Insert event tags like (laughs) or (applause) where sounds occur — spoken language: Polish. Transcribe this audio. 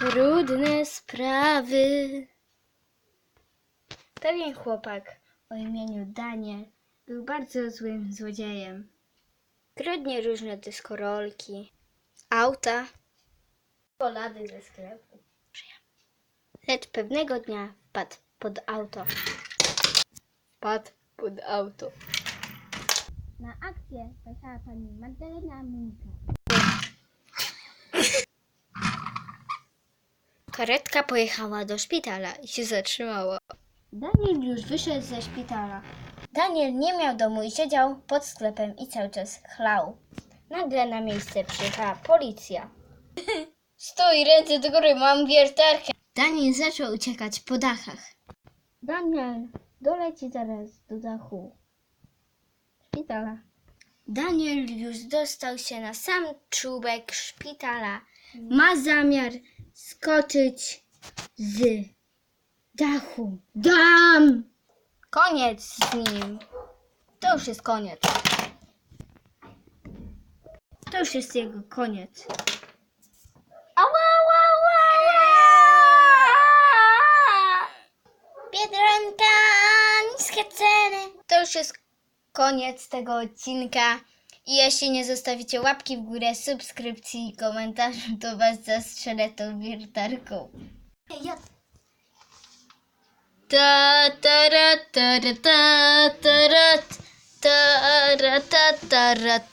Trudne sprawy. Pewien chłopak o imieniu Daniel był bardzo złym złodziejem. Kradnie różne dyskorolki, auta, polady ze sklepu. Lecz pewnego dnia wpadł pod auto. Wpadł pod auto. Na akcję pojechała pani Magdalena Munka. Karetka pojechała do szpitala i się zatrzymała. Daniel już wyszedł ze szpitala. Daniel nie miał domu i siedział pod sklepem i cały czas chlał. Nagle na miejsce przyjechała policja. (laughs) Stój, ręce do góry, mam wiertarkę. Daniel zaczął uciekać po dachach. Daniel, doleci zaraz do dachu. Szpitala. Daniel już dostał się na sam czubek szpitala. Ma zamiar skoczyć z dachu. Dam! Koniec z nim. To już jest koniec. To już jest jego koniec. Ała, ała, ała! Biedronka, niskie ceny. To już jest koniec tego odcinka. I jeśli nie zostawicie łapki w górę, subskrypcji i komentarzu, to was zastrzelę tą wiertarką. Ja... Ta ta ra ta ra ta ta ra ta ra ta ta ra